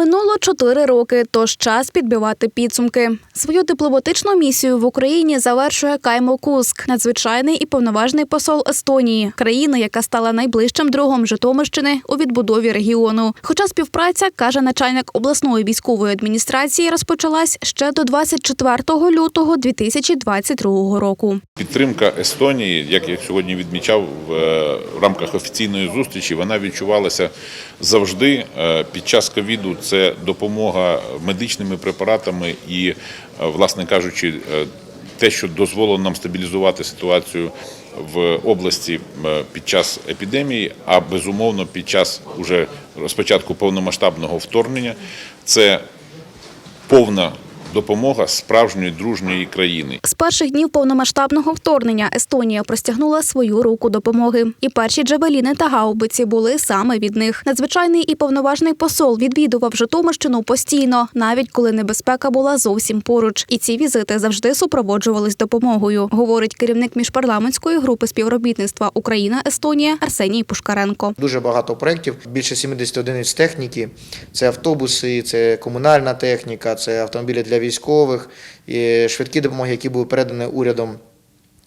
Минуло чотири роки, тож час підбивати підсумки. Свою дипломатичну місію в Україні завершує Каймо Куск, надзвичайний і повноважний посол Естонії, країни, яка стала найближчим другом Житомирщини у відбудові регіону. Хоча співпраця, каже начальник обласної військової адміністрації, розпочалась ще до 24 лютого 2022 року. Підтримка Естонії, як я сьогодні відмічав в е, рамках офіційної зустрічі, вона відчувалася завжди. Е, Під час ковіду це допомога медичними препаратами і, е, власне кажучи, е, те, що дозволило нам стабілізувати ситуацію в області е, під час епідемії, а безумовно під час уже спочатку повномасштабного вторгнення, це повна допомога справжньої дружньої країни. З перших днів повномасштабного вторгнення Естонія простягнула свою руку допомоги. І перші джавеліни та гаубиці були саме від них. Надзвичайний і повноважний посол відвідував Житомирщину постійно, навіть коли небезпека була зовсім поруч. І ці візити завжди супроводжувались допомогою, говорить керівник міжпарламентської групи співробітництва Україна-Естонія Арсеній Пушкаренко. Дуже багато проєктів, більше 70 одиниць техніки. Це автобуси, це комунальна техніка, це автомобілі для військових, і швидкі допомоги, які були передані урядом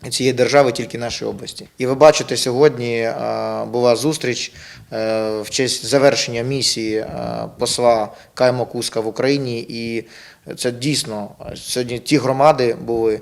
цієї держави тільки нашій області. І ви бачите, сьогодні е, була зустріч е, в честь завершення місії е, посла Каймо Куска в Україні. І це дійсно сьогодні ті громади були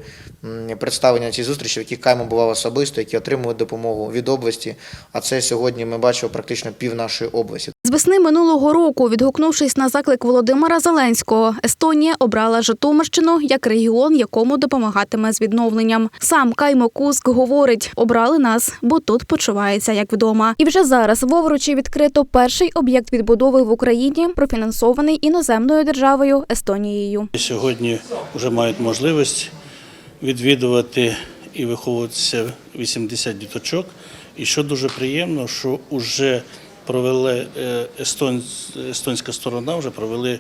представлені на цій зустрічі, в яких Каймо була особисто, які отримують допомогу від області. А це сьогодні ми бачимо практично пів нашої області. З весни минулого року, відгукнувшись на заклик Володимира Зеленського, Естонія обрала Житомирщину як регіон, якому допомагатиме з відновленням. Сам Каймо Куск говорить: обрали нас, бо тут почувається як вдома. І вже зараз в Овручі відкрито перший об'єкт відбудови в Україні, профінансований іноземною державою Естонією. Сьогодні вже мають можливість відвідувати і виховуватися 80 діточок. І що дуже приємно, що вже провели е, естон- естонська сторона, вже провели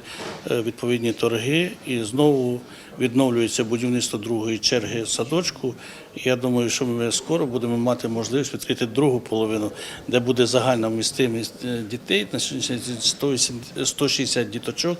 е, відповідні торги і знову відновлюється будівництво другої черги садочку. Я думаю, що ми скоро будемо мати можливість відкрити другу половину, де буде загальна вмістимість е, дітей на сьогодні 180 160 діточок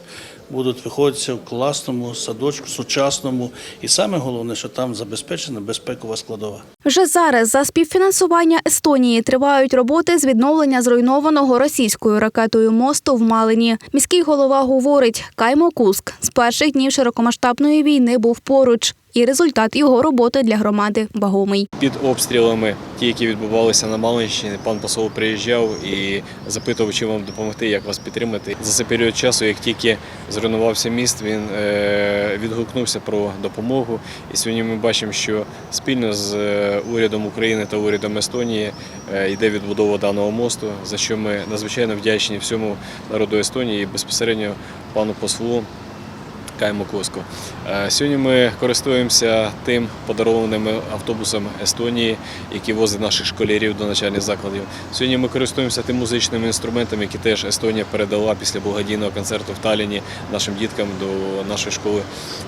будуть виходитися в класному садочку, сучасному. І саме головне, що там забезпечена безпекова складова. Вже зараз за співфінансування Естонії тривають роботи з відновлення зруйнованого російською ракетою мосту в Малині. Міський голова говорить, Каймо Куск з перших днів широкомасштабної війни був поруч, і результат його роботи для громади вагомий. під обстрілами, ті, які відбувалися на Малинщині, пан посол приїжджав і запитував, чи вам допомогти, як вас підтримати. За цей період часу, як тільки зруйнувався міст, він е, відгукнувся про допомогу. І сьогодні ми бачимо, що спільно з е, урядом України та урядом Естонії е, йде відбудова даного мосту, за що ми надзвичайно вдячні всьому народу Естонії і безпосередньо пану послу. Каємо Коско. Е, Сьогодні ми користуємося тим подарованим автобусом Естонії, який возить наших школярів до навчальних закладів. Сьогодні ми користуємося тим музичним інструментом, який теж Естонія передала після благодійного концерту в Талліні нашим діткам до нашої школи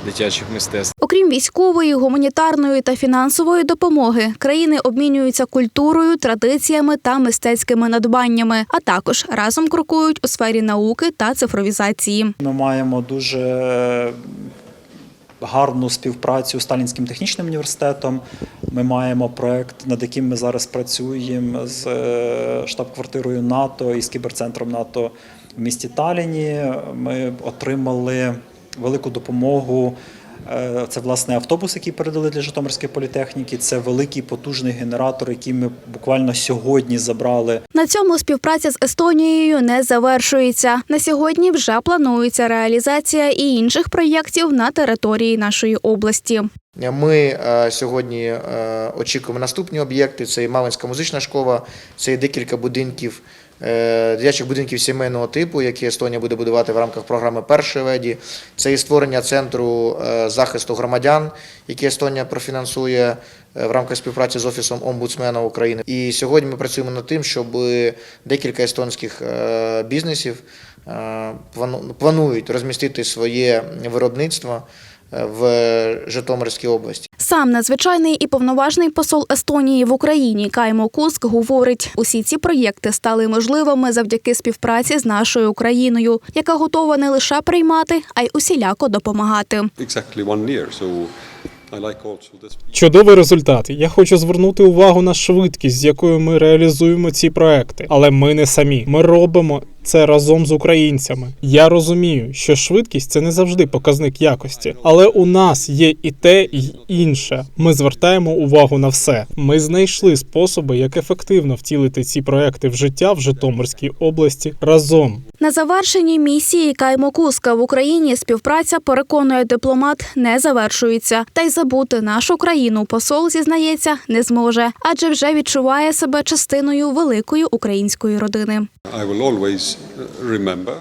дитячих мистецтв. Окрім військової, гуманітарної та фінансової допомоги, країни обмінюються культурою, традиціями та мистецькими надбаннями, а також разом крокують у сфері науки та цифровізації. Ми маємо дуже гарну співпрацю з Сталінським технічним університетом. Ми маємо проект, над яким ми зараз працюємо з е, штаб-квартирою НАТО і з кіберцентром НАТО в місті Таліні. Ми отримали велику допомогу. Е, Це власне автобус, який передали для Житомирської політехніки. Це великий потужний генератор, який ми буквально сьогодні забрали На цьому співпраця з Естонією не завершується. На сьогодні вже планується реалізація і інших проєктів на території нашої області. Ми е, сьогодні е, очікуємо наступні об'єкти. Це і Малинська музична школа, це і декілька будинків, е, дитячих будинків сімейного типу, які Естонія буде будувати в рамках програми Першої леді. Це і створення центру е, захисту громадян, який Естонія профінансує е, в рамках співпраці з Офісом омбудсмена України. І сьогодні ми працюємо над тим, щоб декілька естонських е, бізнесів е, плану- планують розмістити своє виробництво е, в Житомирській області. Сам надзвичайний і повноважний посол Естонії в Україні Каймо Куск говорить, усі ці проєкти стали можливими завдяки співпраці з нашою країною, яка готова не лише приймати, а й усіляко допомагати. Чудовий результат. Я хочу звернути увагу на швидкість, з якою ми реалізуємо ці проекти. Але ми не самі. Ми робимо це разом з українцями. Я розумію, що швидкість це не завжди показник якості, але у нас є і те, і інше. Ми звертаємо увагу на все. Ми знайшли способи, як ефективно втілити ці проекти в життя в Житомирській області разом. На завершенні місії Каймо Куска в Україні співпраця переконує дипломат не завершується, та й забути нашу країну посол зізнається не зможе, адже вже відчуває себе частиною великої української родини. I will always remember.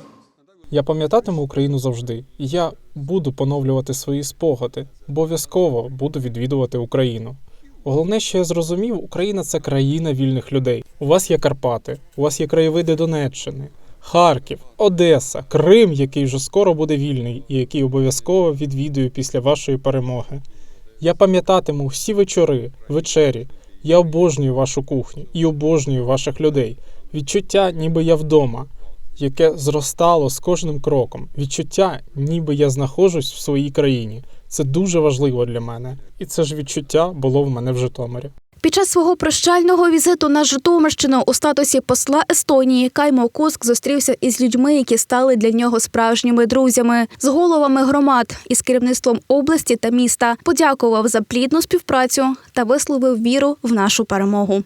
Я пам'ятатиму Україну завжди. Я буду поновлювати свої спогади. Обов'язково буду відвідувати Україну. Головне, що я зрозумів, Україна це країна вільних людей. У вас є Карпати, у вас є краєвиди Донеччини, Харків, Одеса, Крим, який вже скоро буде вільний і який обов'язково відвідую після вашої перемоги. Я пам'ятатиму всі вечори, вечері. Я обожнюю вашу кухню і обожнюю ваших людей. Відчуття, ніби я вдома яке зростало з кожним кроком. Відчуття, ніби я знаходжусь в своїй країні. Це дуже важливо для мене. І це ж відчуття було в мене в Житомирі. Під час свого прощального візиту на Житомирщину у статусі посла Естонії Каймо Куск зустрівся із людьми, які стали для нього справжніми друзями, з головами громад із керівництвом області та міста. Подякував за плідну співпрацю та висловив віру в нашу перемогу.